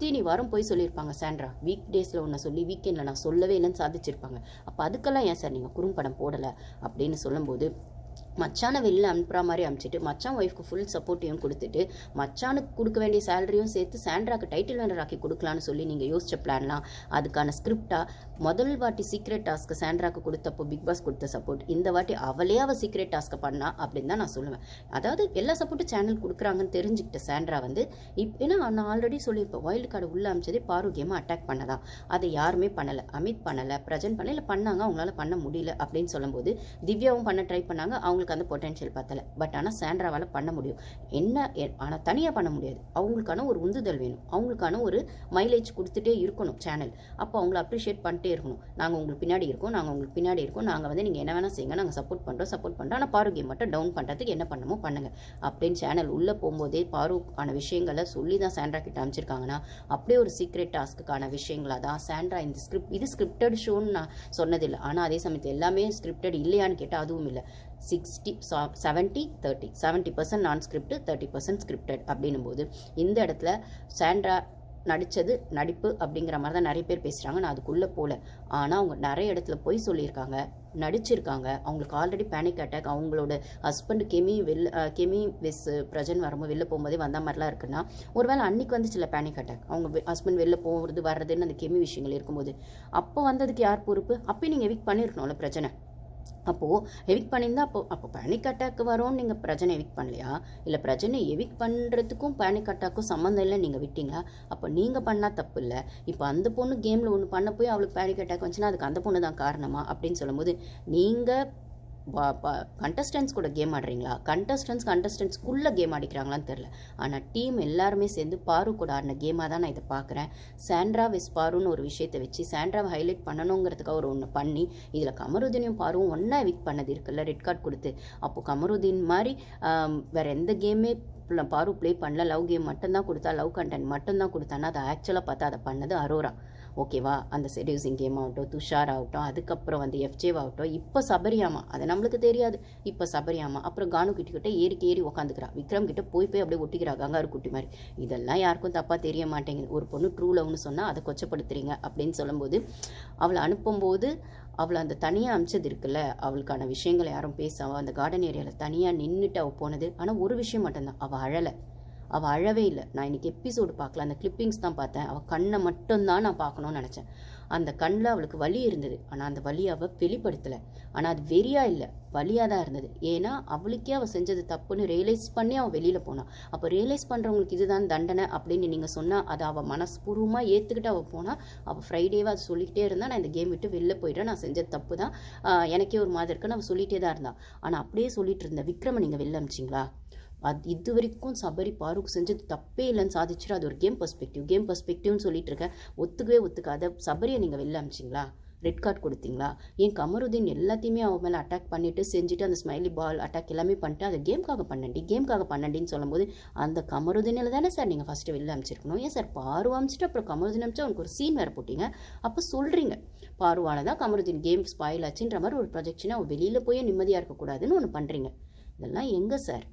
எத்தனை வாரம் போய் சொல்லியிருப்பாங்க சாண்ட்ரா வீக் டேஸில் ஒன்று சொல்லி வீக்கெண்டில் நான் சொல்லவே இல்லைன்னு சாதிச்சிருப்பாங்க. அப்போ அதுக்கெல்லாம் ஏன் சார் நீங்கள் குறும்படம் போடலை? அப்படின்னு சொல்லும்போது மச்சானை வெளியில் அனுப்புற மாதிரி அனுப்பிச்சிட்டு மச்சான் ஒய்ஃப்க்கு ஃபுல் சப்போர்ட்டையும் கொடுத்துட்டு மச்சானுக்கு கொடுக்க வேண்டிய சேலரியும் சேர்த்து சாண்ட்ராக்கு டைட்டில் வேண்டர் ஆக்கி கொடுக்கலான்னு சொல்லி நீங்கள் யோசிச்ச பிளான்லாம் அதுக்கான ஸ்கிரிப்டாக முதல் வாட்டி சீக்ரெட் டாஸ்க்கு சாண்ட்ராக்கு கொடுத்தப்போ பிக் பாஸ் கொடுத்த சப்போர்ட் இந்த வாட்டி அவளே அவள் சீக்ரெட் டாஸ்க்கை பண்ணா அப்படின்னு தான் நான் சொல்லுவேன். அதாவது எல்லா சப்போர்ட்டும் சேனல் கொடுக்குறாங்கன்னு தெரிஞ்சுக்கிட்ட சாண்ட்ரா வந்து இப்போ ஏன்னா நான் ஆல்ரெடி சொல்லியிருப்பேன் வைல்டு கார்டு உள்ளே அமைச்சதே பாரோக்கியமாக அட்டாக் பண்ணதான் அதை யாருமே பண்ணலை. அமித் பண்ணலை பிரஜன் பண்ணல இல்லை பண்ணாங்க அவங்களால பண்ண முடியல அப்படின்னு சொல்லும்போது திவ்யாவும் பண்ண ட்ரை பண்ணாங்க அவங்களுக்கு அந்த பொட்டென்ஷியல் பத்தலை பட் ஆனால் சாண்ட்ராவால் பண்ண முடியும். என்ன ஆனால் தனியாக பண்ண முடியாது. அவங்களுக்கான ஒரு உந்துதல் வேணும். அவங்களுக்கான ஒரு மைலேஜ் கொடுத்துட்டே இருக்கணும் சேனல் அப்போ அவங்கள அப்ரிஷியேட் பண்ணிட்டே இருக்கணும். நாங்கள் உங்களுக்கு பின்னாடி இருக்கோம் நாங்கள் உங்களுக்கு பின்னாடி இருக்கோம். நாங்கள் வந்து நீங்கள் என்ன வேணால் செய்யுங்க நாங்கள் சப்போர்ட் பண்ணுறோம் சப்போர்ட் பண்ணுறோம் ஆனால் பாரு கேம் மட்டும் டவுன் பண்ணுறதுக்கு என்ன பண்ணணுமோ பண்ணுங்க. அப்படின்னு சேனல் உள்ளே போகும்போதே பாருக்கான விஷயங்களை சொல்லி தான் சாண்ட்ரா கிட்ட அமைச்சிருக்காங்கன்னா அப்படியே ஒரு சீக்ரெட் டாஸ்க்குக்கான விஷயங்களா தான் சாண்ட்ரா இந்த ஸ்கிரிப்ட் இது ஸ்கிரிப்டட் ஷோன்னு நான் சொன்னதில்லை. ஆனால் அதே சமயத்தில் எல்லாமே ஸ்கிரிப்டட் இல்லையான்னு கேட்டால் அதுவும் இல்லை. Sixty seventy thirty seventy percent நான் ஸ்கிரிப்ட் தேர்ட்டி பர்சன்ட் ஸ்கிரிப்டட் அப்படின்னும் போது இந்த இடத்துல சாண்ட்ரா நடித்தது நடிப்பு அப்படிங்கிற மாதிரி தான் நிறைய பேர் பேசுகிறாங்க நான் அதுக்குள்ளே போகல ஆனால் அவங்க நிறைய இடத்துல போய் சொல்லியிருக்காங்க நடிச்சிருக்காங்க. அவங்களுக்கு ஆல்ரெடி பேனிக் அட்டாக் அவங்களோட ஹஸ்பண்ட் கெமி வெளில கெமி விஸ் பிரஜன் வரும்போது வெளில போகும்போதே வந்த மாதிரிலாம் இருக்குன்னா ஒருவேளை அன்னைக்கு வந்துச்சுல பேனிக் அட்டாக் அவங்க ஹஸ்பண்ட் வெளில போகிறது வர்றதுன்னு அந்த கெமி விஷயங்கள் இருக்கும்போது. அப்போ வந்ததுக்கு யார் பொறுப்பு? அப்பயும் நீங்கள் எவிக் பண்ணியிருக்கணும்ல பிரச்சனை அப்போது எவிக் பண்ணியிருந்தா அப்போ அப்போ பேனிக் அட்டாக் வரும்னு நீங்கள் பிரச்சனை எவிக் பண்ணலையா? இல்லை பிரச்சனை எவிக் பண்ணுறதுக்கும் பேனிக் அட்டாக்கும் சம்மந்தம் இல்லை நீங்கள் விட்டீங்களா? அப்போ நீங்கள் பண்ணால் தப்பு இல்லை. இப்போ அந்த பொண்ணு கேமில் ஒன்று பண்ண போய் அவளுக்கு பேனிக் அட்டாக் வந்துச்சுன்னா அதுக்கு அந்த பொண்ணு தான் காரணமா? அப்படின்னு சொல்லும்போது நீங்கள் கண்டஸ்டன்ஸ் கூட கேம் ஆடுறீங்களா? கண்டஸ்டன்ஸ் கண்டஸ்டன்ஸ்க்குள்ளே கேம் ஆடிக்கிறாங்களான்னு தெரில ஆனால் டீம் எல்லாருமே சேர்ந்து பாரு கூட ஆடின கேமாக தான் நான் இதை பார்க்குறேன். சாண்ட்ரா விஸ் பாருன்னு ஒரு விஷயத்தை வச்சு சாண்ட்ராவை ஹைலைட் பண்ணணுங்கிறதுக்காக ஒரு ஒன்று பண்ணி இதில் கமருதீனையும் பாருவும் ஒன்றா விக் பண்ணது இருக்குல்ல ரெட் கார்டு கொடுத்து. அப்போது கமருதீன் மாதிரி வேறு வேற எந்த கேமே பாரு ப்ளே பண்ணல. லவ் கேம் மட்டும்தான் கொடுத்தா லவ் கண்டென்ட் மட்டும்தான் கொடுத்தானா அதை ஆக்சுவலாக பார்த்தா அதை பண்ணது அரோரா. ஓகேவா? அந்த செடியூசிங் கேம் ஆகட்டும் துஷார் ஆகட்டும் அதுக்கப்புறம் வந்து எஃப்ஜேவ் ஆகட்டும் இப்போ சபரியாமா? அது நம்மளுக்கு தெரியாது. இப்போ சபரியாமா? அப்புறம் கானு கிட்ட கிட்ட ஏறிக்கு ஏறி உக்காந்துக்கிறா. விக்ரம் கிட்ட போய் போய் அப்படியே ஒட்டிக்கிறா கங்காரு குட்டி மாதிரி. இதெல்லாம் யாருக்கும் தப்பாக தெரிய மாட்டேங்குது. ஒரு பொண்ணு ட்ரூ லவ்னு சொன்னால் அதை கொச்சப்படுத்துறீங்க அப்படின்னு சொல்லும்போது அவளை அனுப்பும்போது அவளை அந்த தனியாக அமிச்சது இருக்குல்ல? அவளுக்கான விஷயங்களை யாரும் பேசாம அந்த கார்டன் ஏரியாவில் தனியாக நின்றுட்டு அவள் போனது. ஆனால் ஒரு விஷயம் மட்டும்தான். அவள் அழலை. அவள் அழவே இல்லை. நான் இன்றைக்கி எபிசோடு பார்க்கல. அந்த கிளிப்பிங்ஸ் தான் பார்த்தேன். அவள் கண்ணை மட்டும்தான் நான் பார்க்கணும்னு நினச்சேன். அந்த கண்ணில் அவளுக்கு வலி இருந்தது. ஆனால் அந்த வலி அவள் வெளிப்படுத்தலை. ஆனால் அது வெறியாக இல்லை. வலியாக தான் இருந்தது. ஏன்னா அவளுக்கே அவள் செஞ்சது தப்புன்னு ரியலைஸ் பண்ணி அவள் வெளியில் போனான் அப்போ ரியலைஸ் பண்ணுறவங்களுக்கு இதுதான் தண்டனை அப்படின்னு நீங்கள் சொன்னால் அதை அவள் மனஸ்பூர்வமாக ஏற்றுக்கிட்டு அவள் போனால் அவள் ஃப்ரைடேவாக அது சொல்லிக்கிட்டே இருந்தால் நான் இந்த கேம் விட்டு வெளில போயிட்டேன் நான் செஞ்சது தப்பு தான். எனக்கே ஒரு மாதிரி இருக்குன்னு அவள் சொல்லிகிட்டே தான் இருந்தான் ஆனால் அப்படியே சொல்லிட்டு இருந்த விக்ரமை நீங்கள் வெளில அமிச்சிங்களா? அது இது வரைக்கும் சபரி பாருக் செஞ்சது தப்பே இல்லைன்னு சாதிச்சுட்டு அது ஒரு கேம் பர்ஸ்பெக்டிவ் கேம் பர்ஸ்பெக்டிவ்னு சொல்லிட்டு இருக்கேன். ஒத்துக்கவே ஒத்துக்காத சபரியை நீங்கள் வெளில அமிச்சிங்களா? ரெட் கார்டு கொடுத்தீங்களா? ஏன் கமருதீன் எல்லாத்தையுமே அவன் மேலே அட்டாக் பண்ணிவிட்டு செஞ்சுட்டு அந்த ஸ்மைலி பால் அட்டாக் எல்லாமே பண்ணிட்டு அதை கேம்காக பண்ணண்டி கேம்காக பண்ணண்டின்னு சொல்லும்போது அந்த கமருதீனில் தானே சார் நீங்கள் ஃபஸ்ட்டு வெளில அமிச்சிருக்கணும்? ஏன் சார் பாரு அமிச்சிட்டு அப்புறம் கமருதீன் அமிச்சா அவனுக்கு ஒரு சீன் வேறு போட்டிங்க. அப்போ சொல்கிறீங்க பாருவால தான் கமருதீன் கேம் ஸ்பாயில் ஆச்சுன்ற மாதிரி ஒரு ப்ரொஜெக்ஷனை அவன் வெளியில் போய் நிம்மதியாக இருக்கக்கூடாதுன்னு ஒன்று பண்ணுறீங்க இதெல்லாம் எங்கே சார்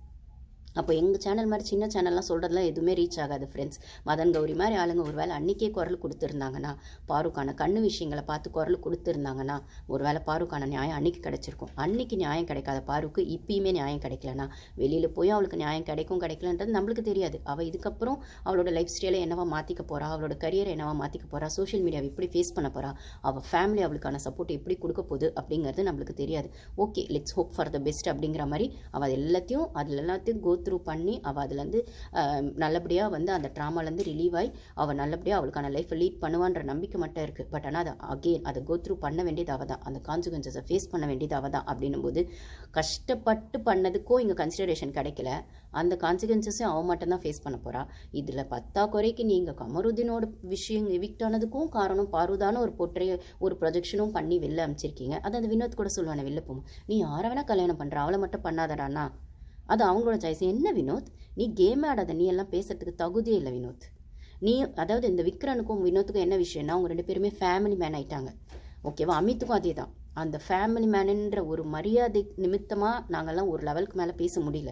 அப்போ எங்கள் சேனல் மாதிரி சின்ன சேனல்லாம் சொல்கிறதுலாம் எதுவுமே ரீச் ஆகாது ஃப்ரெண்ட்ஸ் மதன் கௌரி மாதிரி ஆளுங்க ஒரு வேளை அன்றைக்கே குரல் கொடுத்துருந்தாங்கன்னா பாருக்கான கண்ணு விஷயங்களை பார்த்து குரல் கொடுத்துருந்தாங்கன்னா ஒரு வேளை பாருக்கான நியாயம் அன்றைக்கி கிடச்சிருக்கும். அன்றைக்கி நியாயம் கிடைக்காத பாருக்கு இப்பயுமே நியாயம் கிடைக்கலனா? வெளியில் போய் அவளுக்கு நியாயம் கிடைக்கும் கிடைக்கலன்றது நம்மளுக்கு தெரியாது. அவள் இதுக்கப்புறம் அவளோட லைஃப் ஸ்டைலை என்னவா மாற்றிக்க போகிறா அவளோட கரியரை என்னவா மாற்றிக்க போறா? சோஷியல் மீடியாவை எப்படி ஃபேஸ் பண்ண போகிறா அவள் ஃபேமிலி அவளுக்கான சப்போர்ட் எப்படி கொடுக்க போகுது அப்படிங்கிறது நம்மளுக்கு தெரியாது. Okay let's hope for the best அப்படிங்கிற மாதிரி அவள் எல்லாத்தையும் அதில் எல்லாத்தையும் கோத் த்ரூ பண்ணி அவள் அதுலேருந்து நல்லபடியாக வந்து அந்த ட்ராமாலேருந்து ரிலீவ் ஆகி அவள் நல்லபடியாக அவளுக்கான லைஃப்பை லீட் பண்ணுவான்ற நம்பிக்கை மட்டும் இருக்குது பட் ஆனால் அதை அகெயின் அதை கோ த்ரூ பண்ண வேண்டியது அவள் தான். அந்த கான்சிக்வன்சஸை ஃபேஸ் பண்ண வேண்டியது அவள் தான் அப்படின்னும் போது கஷ்டப்பட்டு பண்ணதுக்கும் இங்கே கன்சிடரேஷன் கிடைக்கல. அந்த கான்சிக்வன்சஸும் அவன் மட்டும்தான் ஃபேஸ் பண்ண போறா. இதில் பத்தா குறைக்கு நீங்கள் கமருதீனோட விஷயம் எவிக்ட் ஆனதுக்கும் காரணம் பாருதான ஒரு பொற்றைய ஒரு ப்ரொஜெக்ஷனும் பண்ணி வெளில அமைச்சிருக்கீங்க. அது அந்த வினோத் கூட சொல்லுவானே வெளில போகும் நீ யாரை வேணால் கல்யாணம் பண்ணுற அவளை மட்டும் பண்ணாதடாண்ணா அது அவங்களோட சாய்ஸ் என்ன வினோத்? நீ கேம் ஆடாத நீ எல்லாம் பேசுறதுக்கு தகுதியே இல்லை வினோத். நீ அதாவது இந்த விக்ரனுக்கும் வினோத்துக்கும் என்ன விஷயம்னா அவங்க ரெண்டு பேருமே ஃபேமிலி மேன் ஆயிட்டாங்க. ஓகேவா அமித்துக்கும் அதே தான் அந்த ஃபேமிலி மேனுன்ற ஒரு மரியாதை நிமித்தமாக நாங்கள்லாம் ஒரு லெவலுக்கு மேலே பேச முடியல.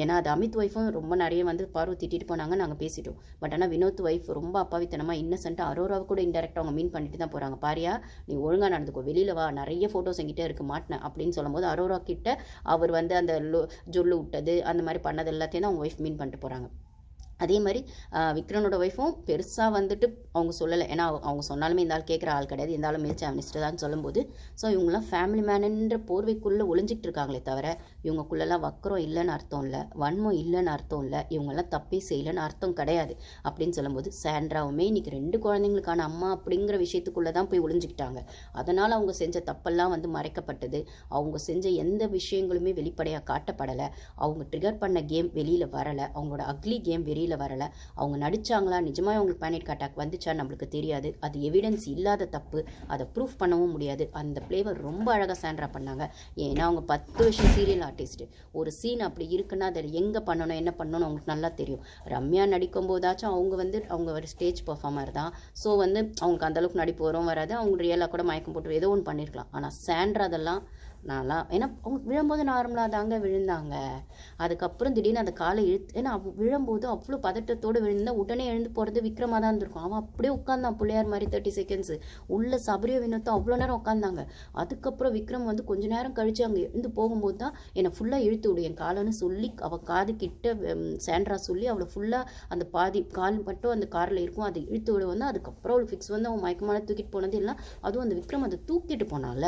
ஏன்னா அது அமித் ஒய்ஃபும் ரொம்ப நிறைய வந்து பார்வை திட்டிட்டு போனாங்க நாங்கள் பேசிட்டோம். பட் ஆனால் வினோத் ஒய்ஃப் ரொம்ப அப்பாவித்தனமாக இன்னசென்ட்டாக அரோராவை கூட இன்டெரக்டாக அவங்க மீன் பண்ணிட்டு தான் போகிறாங்க பாரியா நீ ஒழுங்காக நடந்துக்கோ வெளியில் வா நிறைய ஃபோட்டோஸ் என்கிட்ட இருக்கு மாட்டினேன் அப்படின்னு சொல்லும்போது அரோரா கிட்ட அவர் வந்து அந்த லொ ஜொல்லு விட்டது அந்த மாதிரி பண்ணது எல்லாத்தையும் தான் அவங்க ஒய்ஃப் மீன் பண்ணிட்டு போகிறாங்க அதே மாதிரி விக்ரனோட ஒய்ஃபும் பெருசாக வந்துட்டு அவங்க சொல்லலை. ஏன்னா அவங்க- அவங்க சொன்னாலுமே இந்த ஆள் கேட்குற ஆள் கிடையாது. இருந்தாலும் ஆளும் மேல் சாமினிஸ்டர் தான் சொல்லும்போது ஸோ இவங்களாம் ஃபேமிலி மேனுன்ற போர்வைக்குள்ளே ஒளிஞ்சிட்டு இருக்காங்களே தவிர இவங்கக்குள்ளெல்லாம் வக்கரம் இல்லைன்னு அர்த்தம் இல்லை வன்மம் இல்லைன்னு அர்த்தம் இல்லை இவங்கெல்லாம் தப்பே செய்யலைன்னு அர்த்தம் கிடையாது அப்படின்னு சொல்லும்போது சாண்ட்ராவுமே இன்னைக்கு ரெண்டு குழந்தைங்களுக்கான அம்மா அப்படிங்கிற விஷயத்துக்குள்ளே தான் போய் ஒளிஞ்சிக்கிட்டாங்க. அதனால் அவங்க செஞ்ச தப்பெல்லாம் வந்து மறைக்கப்பட்டது. அவங்க செஞ்ச எந்த விஷயங்களுமே வெளிப்படையாக காட்டப்படலை. அவங்க ட்ரிகர் பண்ண கேம் வெளியில் வரலை. அவங்களோட அக்லி கேம் வெளியில் வரலை. அவங்க நடித்தாங்களா நிஜமாக அவங்களுக்கு பேனிக் அட்டாக் வந்துச்சா நம்மளுக்கு தெரியாது. அது எவிடன்ஸ் இல்லாத தப்பு. அதை ப்ரூஃப் பண்ணவும் முடியாது. அந்த பிளேவர் ரொம்ப அழகாக சேண்ட்ரா பண்ணாங்க. ஏன்னா அவங்க பத்து வருஷம் சீரியல் ஆர்டிஸ்ட்டு ஒரு சீன் அப்படி இருக்குன்னா அதில் எங்கே பண்ணணும் என்ன பண்ணணும்னு அவங்களுக்கு நல்லா தெரியும். ரம்யா நடிக்கும் போதாச்சும் அவங்க வந்து அவங்க ஒரு ஸ்டேஜ் பர்ஃபார்மர் தான். ஸோ வந்து அவங்களுக்கு அந்த அளவுக்கு நடிப்பு வரும் வராது. அவங்க ரியலாக கூட மயக்கம் போட்டு ஏதோ ஒன்று பண்ணியிருக்கலாம் ஆனால் சேண்ட்ரா அதெல்லாம் நான்லாம் ஏன்னா அவங்க விழும்போது நார்மலாக தாங்க விழுந்தாங்க. அதுக்கப்புறம் திடீர்னு அந்த காலை இழுத்து ஏன்னா விழும்போது அவ்வளோ பதட்டத்தோடு விழுந்தா உடனே எழுந்து போகிறது விக்ரமாக தான் இருந்திருக்கும். அவன் அப்படியே உட்காந்தான் பிள்ளையார் மாதிரி தேர்ட்டி செகண்ட்ஸ் உள்ள சபரிய வினோத்தம் அவ்வளோ நேரம் உட்காந்தாங்க அதுக்கப்புறம் விக்ரம் வந்து கொஞ்ச நேரம் கழித்து அங்கே எழுந்து போகும்போது தான் என்னை ஃபுல்லாக இழுத்து விடு என் காலன்னு சொல்லி அவள் காது கிட்ட சேண்ட்ரா சொல்லி அவளை ஃபுல்லாக அந்த பாதி கால் மட்டும் அந்த காரில் இருக்கும் அதை இழுத்து விட வந்து அதுக்கப்புறம் அவளுக்கு ஃபிக்ஸ் வந்து அவன் மயக்கமான தூக்கிட்டு போனது எல்லாம் அதுவும் அந்த விக்ரம் அதை தூக்கிட்டு போனால.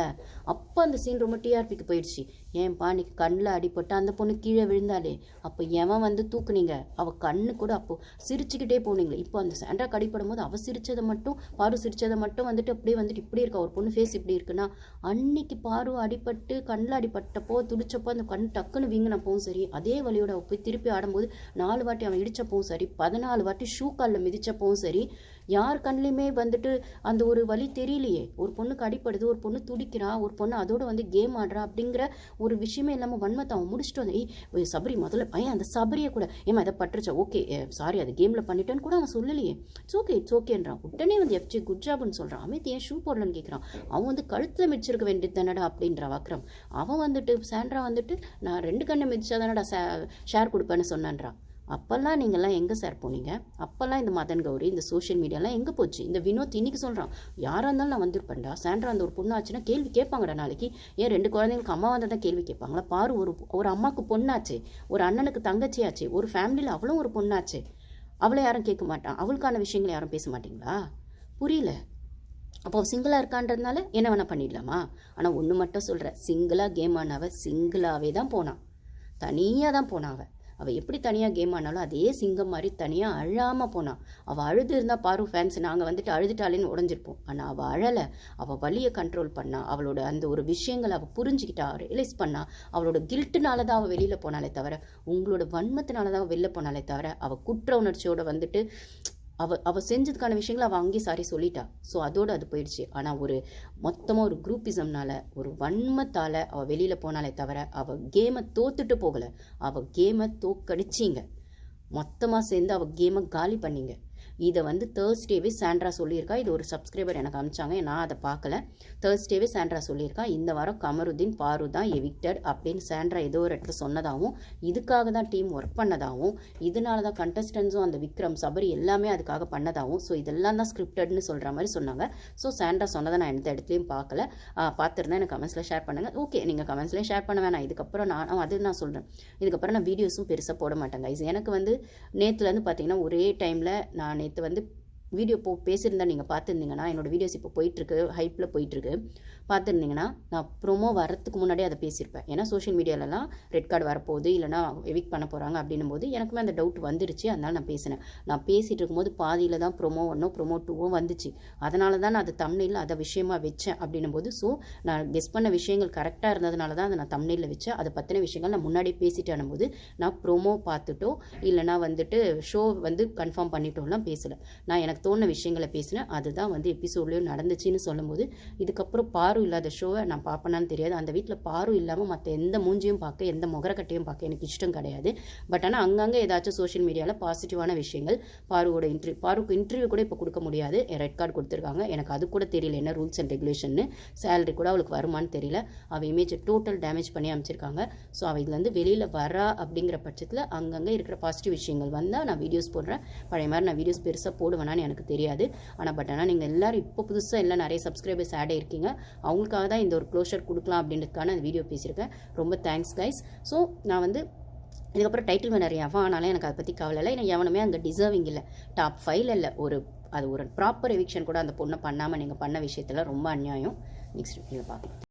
அப்போ அந்த சீன் ரொம்ப டிஆர்பிக்கு போயிடுச்சு. ஏன்பா நீ கண்ணில் அடிபட்டு அந்த பொண்ணு கீழே விழுந்தாலே? அப்போ எவன் வந்து தூக்குனீங்க? அவள் கண்ணு கூட அப்போ சிரிச்சுக்கிட்டே போனீங்களே. இப்போ அந்த சாண்ட்ரா கடிப்படும் போது அவள் சிரிச்சதை மட்டும் பாரு சிரிச்சதை மட்டும் வந்துட்டு அப்படியே வந்துட்டு இப்படி இருக்கா? ஒரு பொண்ணு ஃபேஸ் இப்படி இருக்குன்னா? அன்னைக்கு பாரு அடிபட்டு கண்ணில் அடிபட்டப்போ துடிச்சப்போ அந்த கண் டக்குன்னு வீங்கினப்பவும் சரி அதே வழியோட போய் திருப்பி ஆடும்போது நாலு வாட்டி அவன் இடித்தப்பவும் சரி பதினாலு வாட்டி ஷூ காலில் மிதித்தப்பவும் சரி யார் கண்ணிலையுமே வந்துட்டு அந்த ஒரு வழி தெரியலையே. ஒரு பொண்ணுக்கு அடிப்படுது ஒரு பொண்ணு துடிக்கிறா ஒரு பொண்ணு அதோட வந்து கேம் ஆடுறா அப்படிங்கிற ஒரு விஷயமே இல்லாமல் வன்மத்தை அவன் முடிச்சுட்டு வந்து ஏய் சபரி முதல்ல பையன் அந்த சபரியை கூட ஏமா இதை பட்டுருச்சா? ஓகே சாரி அது கேமில் பண்ணிட்டேன்னு கூட அவன் சொல்லலையே. இட்ஸ் ஓகே இட்ஸ் ஓகேன்றான் உடனே வந்து எஃப்ஜி குட் ஜாப்னு சொல்கிறான் அமித் ஏன் ஷூ போடலன்னு கேட்குறான் அவன் வந்து கழுத்தில் மிதிச்சிருக்க வேண்டியது தானடா அப்படின்றா வக்ரம். அவன் வந்துட்டு சாண்ட்ரா வந்துட்டு நான் ரெண்டு கண்ணை மிதிச்சா தானடா ஷேர் கொடுப்பேன்னு சொன்னான்றான் அப்போல்லாம் நீங்கள்லாம் எங்கே சார் போனீங்க? அப்போல்லாம் இந்த மதன் கௌரி இந்த சோஷியல் மீடியாலாம் எங்கே போச்சு? இந்த வினோத் இன்றைக்கி சொல்கிறான் யாராக இருந்தாலும் நான் வந்திருப்பேன்டா. சாண்ட்ரா அந்த ஒரு பொண்ணாச்சுன்னா கேள்வி கேட்பாங்கடா நாளைக்கு. ஏன் ரெண்டு குழந்தைங்களுக்கு அம்மா வந்தால் தான் கேள்வி கேட்பாங்களா? பாரு ஒரு ஒரு அம்மாவுக்கு பொண்ணாச்சே ஒரு அண்ணனுக்கு தங்கச்சியாச்சு ஒரு ஃபேமிலியில் அவளும் ஒரு பொண்ணாச்சே. அவளை யாரும் கேட்க மாட்டான். அவளுக்கான விஷயங்களை யாரும் பேச மாட்டிங்களா? புரியல. அப்போ சிங்கிளாக இருக்கான்றதுனால என்ன வேணா பண்ணிடலாமா? ஆனால் ஒன்று மட்டும் சொல்கிறேன் சிங்கிளாக கேம் ஆனவ சிங்கிளாகவே தான் போனான். தனியாக தான் போனான் அவள் அவள் எப்படி தனியாக கேம் ஆனாலும் அதே சிங்கம் மாதிரி தனியாக அழாமல் போனான் அவள் அழுது இருந்தால் பாரு ஃபேன்ஸ் நாங்கள் வந்துட்டு அழுதுட்டாலேன்னு உடஞ்சிருப்போம். ஆனால் அவள் அழலை. அவள் வழியை கண்ட்ரோல் பண்ணா. அவளோட அந்த ஒரு விஷயங்களை அவள் புரிஞ்சுக்கிட்டா ரியலைஸ் பண்ணா. அவளோட கில்ட்டுனால தான் அவள் வெளியில் போனாலே தவிர உங்களோட வன்மத்தினால தான் அவள் வெளில போனாலே தவிர அவள் குற்ற உணர்ச்சியோடு வந்துட்டு அவ அவ செஞ்சதுக்கான விஷயங்களை அவள் அங்கேயே சாரி சொல்லிட்டா. ஸோ அதோடு அது போயிடுச்சு. ஆனால் ஒரு மொத்தமாக ஒரு குரூப்பிசம்னால ஒரு வன்மத்தால் அவள் வெளியில் போனாலே தவிர அவள் கேமை தோத்துட்டு போகலை. அவள் கேமை தோக்கடிச்சிங்க. மொத்தமாக சேர்ந்து அவள் கேமை காலி பண்ணிங்க. இதை வந்து தேர்ஸ்டேவே சாண்ட்ரா சொல்லியிருக்கா. இது ஒரு சப்ஸ்கிரைபர் எனக்கு அனுப்பிச்சாங்க நான் அதை பார்க்கல. தேர்ஸ்டேவே சாண்ட்ரா சொல்லியிருக்கா. இந்த வாரம் கமருதீன் பாரு தான் எவிக்டட் அப்படின்னு சாண்ட்ரா ஏதோ ஒரு இடத்துல சொன்னதாகவும் இதுக்காக தான் டீம் ஒர்க் பண்ணதாகவும் இதனால தான் கண்டஸ்டன்ஸும் அந்த விக்ரம் சபரி எல்லாமே அதுக்காக பண்ணதாகவும் ஸோ இதெல்லாம் தான் ஸ்கிரிப்டட்னு சொல்கிற மாதிரி சொன்னாங்க. ஸோ சாண்ட்ரா சொன்னதை நான் எந்த இடத்துலையும் பார்க்கல. பார்த்துருந்தேன் எனக்கு கமெண்ட்ஸில் ஷேர் பண்ணுங்கள் ஓகே நீங்கள் கமெண்ட்ஸ்லேயே ஷேர் பண்ண வேணாம். இதுக்கப்புறம் நான் அது நான் சொல்கிறேன் இதுக்கப்புறம் நான் வீடியோஸும் பெருசாக போட மாட்டேங்க இது எனக்கு வந்து நேற்றுலேருந்து பார்த்தீங்கன்னா ஒரே டைமில் நான் நேற்று வந்து வீடியோ போ பேசியிருந்தா நீங்கள் பார்த்துருந்தீங்கன்னா என்னோடய வீடியோஸ் இப்போ போயிட்டுருக்கு ஹைப்பில் போயிட்டுருக்கு. பார்த்துருந்தீங்கன்னா நான் ப்ரோமோ வரத்துக்கு முன்னாடியே அதை பேசியிருப்பேன். ஏன்னா சோஷியல் மீடியாலலாம் ரெட் கார்டு வரப்போகுது இல்லைனா எவிக் பண்ண போகிறாங்க அப்படின்னும் போது எனக்குமே அந்த டவுட் வந்துருச்சு. அதனால் நான் பேசினேன். நான் பேசிகிட்டு இருக்கும்போது பாதியில் தான் ப்ரோமோ ஒன்றும் ப்ரோமோ டூவும் வந்துச்சு. அதனால தான் நான் அது தமிழில் அதை விஷயமா வச்சேன் அப்படின்னும் போது ஸோ நான் கெஸ் பண்ண விஷயங்கள் கரெக்டாக இருந்ததுனால தான் அதை நான் தமிழில் வச்சேன். அதை பற்றின விஷயங்கள் நான் முன்னாடியே பேசிட்டேன் போது நான் ப்ரோமோ பார்த்துட்டோ இல்லைனா வந்துட்டு ஷோ வந்து கன்ஃபார்ம் பண்ணிட்டோம்லாம் பேசலை. நான் எனக்கு தோண விஷயங்களை பேசினேன். அதுதான் வந்து எபிசோட்லேயும் நடந்துச்சுன்னு சொல்லும்போது இதுக்கப்புறம் பாரு இல்லாத ஷோவை நான் பார்ப்பேனான்னு தெரியாது. அந்த வீட்டில் பாரு இல்லாமல் மற்ற எந்த மூஞ்சியும் பார்க்க எந்த முகரக்கட்டையும் பார்க்க எனக்கு இஷ்டம் கிடையாது. பட் ஆனால் அங்கங்கே ஏதாச்சும் சோஷியல் மீடியாவில் பாசிட்டிவான விஷயங்கள் பாருவோட இன்டர்வியூ பாருக்கு இன்டர்வியூ கூட இப்போ கொடுக்க முடியாது. ரெட் கார்டு கொடுத்துருக்காங்க. எனக்கு அது கூட தெரியல என்ன ரூல்ஸ் அண்ட் ரெகுலேஷன்னு சேலரி கூட அவளுக்கு வருமான்னு தெரியல. அவள் இமேஜை டோட்டல் டேமேஜ் பண்ணி அமைச்சிருக்காங்க ஸோ அவள் இதுலேருந்து வெளியில் வரா அப்படிங்கிற பட்சத்தில் அங்கங்கே இருக்கிற பாசிட்டிவ் விஷயங்கள் வந்தால் நான் வீடியோஸ் போடுறேன். பழைய மாதிரி நான் வீடியோஸ் பெருசாக போடுவேனான்னு எனக்கு தெரியாது. ஆனால் பட் ஆனால் நீங்கள் எல்லாரும் இப்போ புதுசாக எல்லாம் நிறைய சப்ஸ்கிரைபர்ஸ் ஆட் ஆகிருக்கீங்க அவங்களுக்காக தான் இந்த ஒரு க்ளோஷர் கொடுக்கலாம் அப்படின்றதுக்கான அந்த வீடியோ பேசியிருக்கேன். ரொம்ப தேங்க்ஸ் கைஸ் ஸோ நான் வந்து இதுக்கப்புறம் டைட்டில் வினர் எவன் ஆனாலும் எனக்கு அதை பற்றி கவலை இல்லை. ஏன்னா எவனுமே அங்கே டிசர்விங் இல்லை. டாப் ஃபைவ்ல இல்லை ஒரு அது ஒரு ப்ராப்பர் எவிக்ஷன் கூட அந்த பொண்ணை பண்ணாமல் நீங்கள் பண்ண விஷயத்தில் ரொம்ப அநியாயம். நெக்ஸ்ட் வீடியோ பார்க்கலாம்.